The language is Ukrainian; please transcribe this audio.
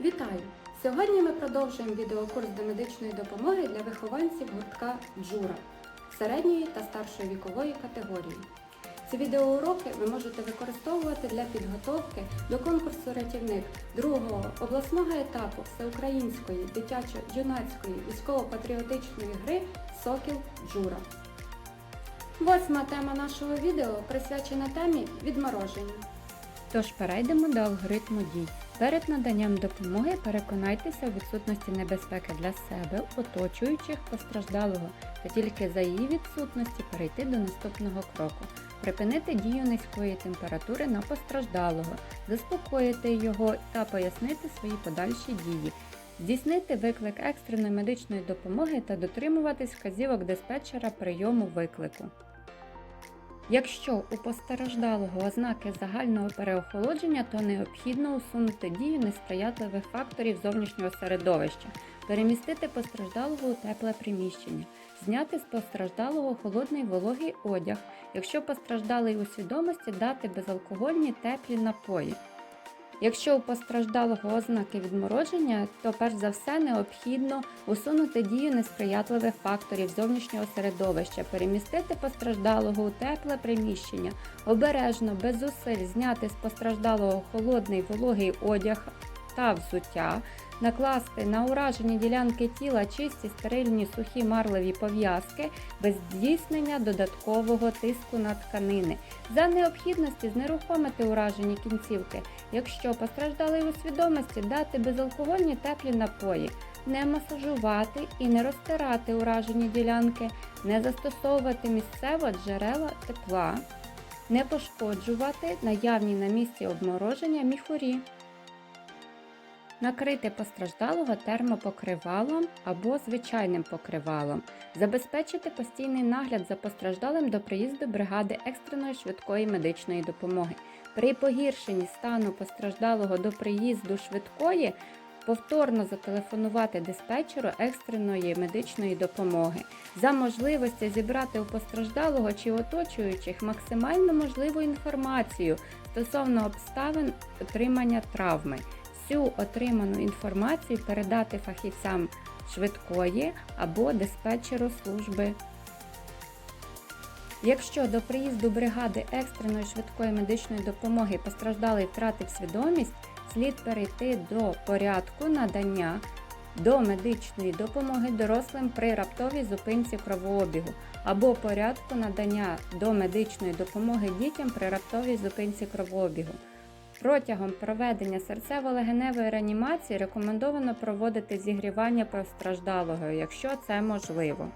Вітаю! Сьогодні ми продовжуємо відеокурс до медичної допомоги для вихованців гуртка Джура середньої та старшої вікової категорії. Ці відеоуроки ви можете використовувати для підготовки до конкурсу рятівник другого обласного етапу всеукраїнської дитячо-юнацької військово-патріотичної гри Сокіл Джура. Восьма тема нашого відео присвячена темі відмороження. Тож перейдемо до алгоритму дій. Перед наданням допомоги переконайтеся у відсутності небезпеки для себе, оточуючих постраждалого, та тільки за її відсутності перейти до наступного кроку. Припинити дію низької температури на постраждалого, заспокоїти його та пояснити свої подальші дії. Здійснити виклик екстреної медичної допомоги та дотримуватись вказівок диспетчера прийому виклику. Якщо у постраждалого ознаки загального переохолодження, то необхідно усунути дію несприятливих факторів зовнішнього середовища, перемістити постраждалого у тепле приміщення, зняти з постраждалого холодний вологий одяг, якщо постраждалий у свідомості, дати безалкогольні теплі напої. Якщо у постраждалого ознаки відмороження, то перш за все необхідно усунути дію несприятливих факторів зовнішнього середовища, перемістити постраждалого у тепле приміщення, обережно, без зусиль зняти з постраждалого холодний вологий одяг та взуття, накласти на уражені ділянки тіла чисті стерильні сухі марливі пов'язки без здійснення додаткового тиску на тканини, за необхідності знерухомити уражені кінцівки. Якщо постраждалий у свідомості, дати безалкогольні теплі напої, не масажувати і не розтирати уражені ділянки, не застосовувати місцево джерела тепла, не пошкоджувати наявні на місці обмороження міхурі. Накрити постраждалого термопокривалом або звичайним покривалом, забезпечити постійний нагляд за постраждалим до приїзду бригади екстреної швидкої медичної допомоги. При погіршенні стану постраждалого до приїзду швидкої повторно зателефонувати диспетчеру екстреної медичної допомоги, за можливості зібрати у постраждалого чи оточуючих максимально можливу інформацію стосовно обставин отримання травми. Всю отриману інформацію передати фахівцям швидкої або диспетчеру служби. Якщо до приїзду бригади екстреної швидкої медичної допомоги постраждалий втратив свідомість, слід перейти до порядку надання до медичної допомоги дорослим при раптовій зупинці кровообігу або порядку надання до медичної допомоги дітям при раптовій зупинці кровообігу. Протягом проведення серцево-легеневої реанімації рекомендовано проводити зігрівання постраждалого, якщо це можливо.